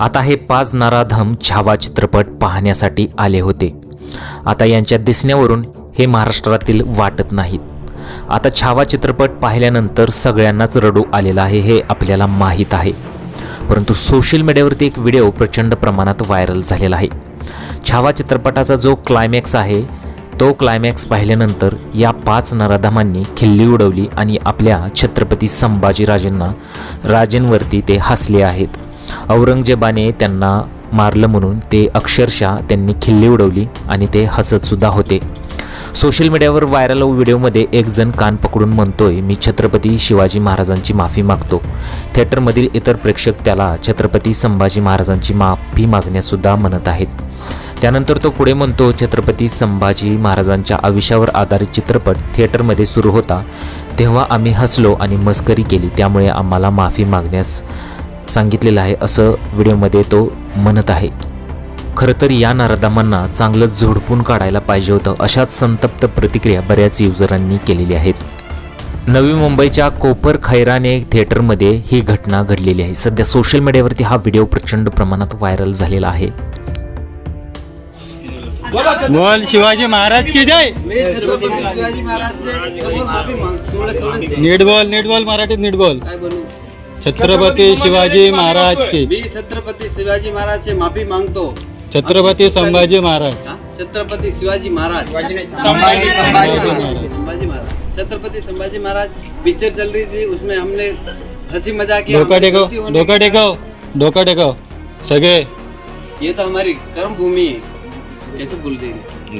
आता हे पाच नराधम छावा चित्रपट पाहण्यासाठी आले होते. आता यांच्या दिसण्यावरून हे महाराष्ट्रातील वाटत नाहीत. आता छावा चित्रपट पाहिल्यानंतर सगळ्यांनाच रडू आलेला आहे हे आपल्याला माहीत आहे. परंतु सोशल मीडियावरती एक व्हिडिओ प्रचंड प्रमाणात व्हायरल झालेला आहे. छावा चित्रपटाचा जो क्लायमॅक्स आहे तो क्लायमॅक्स पाहिल्यानंतर या पाच नराधमांनी खिल्ली उडवली आणि आपल्या छत्रपती संभाजीराजेंना राजेंवरती ते हसले आहेत. औरंगजेबाने त्यांना मारलं म्हणून ते अक्षरशः त्यांनी खिल्ली उडवली आणि ते हसतसुद्धा होते. सोशल मीडियावर व्हायरल व्हिडिओमध्ये एक जण कान पकडून म्हणतोय मी छत्रपती शिवाजी महाराजांची माफी मागतो. थिएटरमधील इतर प्रेक्षक त्याला छत्रपती संभाजी महाराजांची माफी मागण्यासुद्धा म्हणत आहेत. त्यानंतर तो पुढे म्हणतो छत्रपती संभाजी महाराजांच्या आयुष्यावर आधारित चित्रपट थिएटरमध्ये सुरू होता. तेव्हा आम्ही हसलो आणि मस्करी केली त्यामुळे आम्हाला माफी मागण्यास सांगितलेलं आहे असं व्हिडिओमध्ये तो म्हणत आहे. खरं तर या नराधमांना चांगलं झोडपून काढायला पाहिजे होतं अशाच संतप्त प्रतिक्रिया बऱ्याच युजरांनी केलेली आहेत. नवी मुंबईच्या कोपर खैराने थिएटरमध्ये ही घटना घडलेली आहे. सध्या सोशल मीडियावरती हा व्हिडिओ प्रचंड प्रमाणात व्हायरल झालेला आहे. बोल शिवाजी महाराज की जय. नीट बोल नीट बोल मराठीत नीट बोलू. छत्रपती शिवाजी महाराज की. मी छत्रपती शिवाजी महाराजचे माफी मागतो. छत्रपती संभाजी महाराज? छत्रपती शिवाजी महाराज. संभाजी संभाजी महाराज. महाराज. छत्रपति संभाजी महाराज पिक्चर चल रही थी उसमें हमने हंसी मजाक किया डोका हमने टेकव गलती होने डोका के टेकव डोका टेकव सगळे. बाद ये तो हमारी कर्म भूमि है। कैसे भूल देंगे